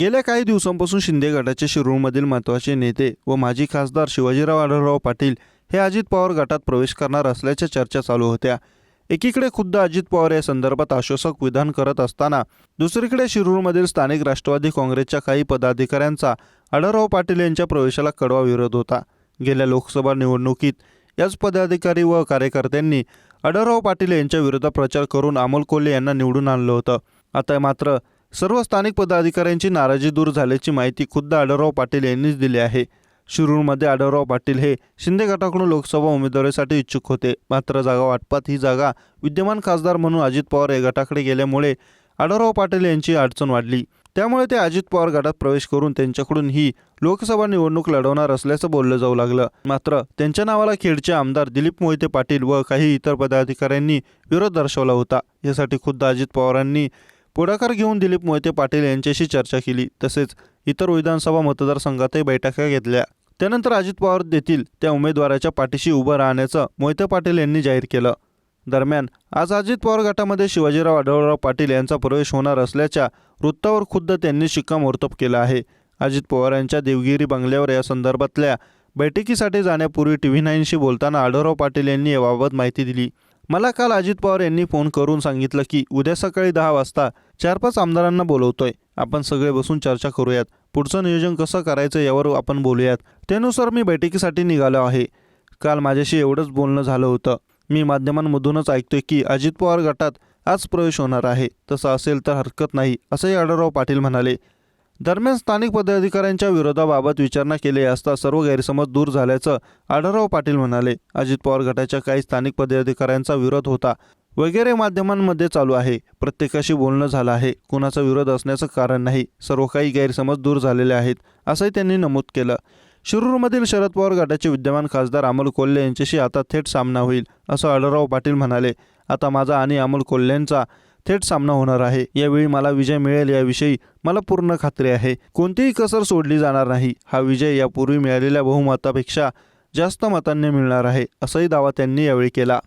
गेल्या काही दिवसांपासून शिंदे गटाचे शिरूरमधील महत्त्वाचे नेते व माजी खासदार शिवाजीराव आढळराव पाटील हे अजित पवार गटात प्रवेश करणार असल्याच्या चर्चा चालू होत्या. एकीकडे खुद्द अजित पवार या संदर्भात आश्वासक विधान करत असताना दुसरीकडे शिरूरमधील स्थानिक राष्ट्रवादी काँग्रेसच्या काही पदाधिकाऱ्यांचा आढळराव पाटील यांच्या प्रवेशाला कडवा विरोध होता. गेल्या लोकसभा निवडणुकीत याच पदाधिकारी व कार्यकर्त्यांनी आढळराव पाटील यांच्या विरोधात प्रचार करून अमोल कोल्हे यांना निवडून आणलं होतं. आता मात्र सर्व स्थानिक पदाधिकाऱ्यांची नाराजी दूर झाल्याची माहिती खुद्द आढळराव पाटील यांनीच दिली आहे. शिरूरमध्ये आढळराव पाटील हे शिंदे गटाकडून लोकसभा उमेदवारीसाठी इच्छुक होते. मात्र जागा वाटपात ही जागा विद्यमान खासदार म्हणून अजित पवार या गटाकडे गेल्यामुळे आढळराव पाटील यांची अडचण वाढली. त्यामुळे ते अजित पवार गटात प्रवेश करून त्यांच्याकडून ही लोकसभा निवडणूक लढवणार असल्याचं बोललं जाऊ लागलं. मात्र त्यांच्या नावाला खेडचे आमदार दिलीप मोहिते पाटील व काही इतर पदाधिकाऱ्यांनी विरोध दर्शवला होता. यासाठी खुद्द अजित पवारांनी पुढाकार घेऊन दिलीप मोहिते पाटील यांच्याशी चर्चा केली. तसेच इतर विधानसभा मतदारसंघातही बैठका घेतल्या. त्यानंतर अजित पवार देतील त्या उमेदवाराच्या पाठीशी उभं राहण्याचं मोहिते पाटील यांनी जाहीर केलं. दरम्यान आज अजित पवार गटामध्ये शिवाजीराव आढळराव पाटील यांचा प्रवेश होणार असल्याच्या वृत्तावर खुद्द त्यांनी शिक्कामोर्तब केलं आहे. अजित पवार यांच्या देवगिरी बंगल्यावर या संदर्भातल्या बैठकीसाठी जाण्यापूर्वी टी व्ही नाईनशी बोलताना आढळराव पाटील यांनी याबाबत माहिती दिली. मला काल अजित पवार यांनी फोन करून सांगितलं की उद्या सकाळी दहा वाजता चार पाच आमदारांना बोलवतोय. आपण सगळे बसून चर्चा करूयात. पुढचं नियोजन कसं करायचं यावर आपण बोलूयात. त्यानुसार मी बैठकीसाठी निघालो आहे. काल माझ्याशी एवढंच बोलणं झालं होतं. मी माध्यमांमधूनच ऐकतोय की अजित पवार गटात आज प्रवेश होणार आहे. तसं असेल तर हरकत नाही असंही आढळराव पाटील म्हणाले. दरम्यान स्थानिक पदाधिकाऱ्यांच्या विरोधाबाबत विचारणा केली असता सर्व गैरसमज दूर झाल्याचं आढळराव पाटील म्हणाले. अजित पवार गटाच्या काही स्थानिक पदाधिकाऱ्यांचा विरोध होता. वगैरे माध्यमांमध्ये चालू आहे. प्रत्येकाशी बोलणं झालं आहे. कुणाचा विरोध असण्याचं कारण नाही. सर्व काही गैरसमज दूर झालेले आहेत असंही त्यांनी नमूद केलं. शिरूरमधील शरद पवार गटाचे विद्यमान खासदार अमोल कोल्हे यांच्याशी आता थेट सामना होईल असं आढळराव पाटील म्हणाले. आता माझा आणि अमोल कोल्हेंचा थेट सामना होणार आहे. यावेळी मला विजय मिळेल याविषयी मला पूर्ण खात्री आहे. कोणतीही कसर सोडली जाणार नाही. हा विजय यापूर्वी मिळालेल्या बहुमतापेक्षा जास्त मतांनी मिळणार आहे असाही दावा त्यांनी यावेळी केला.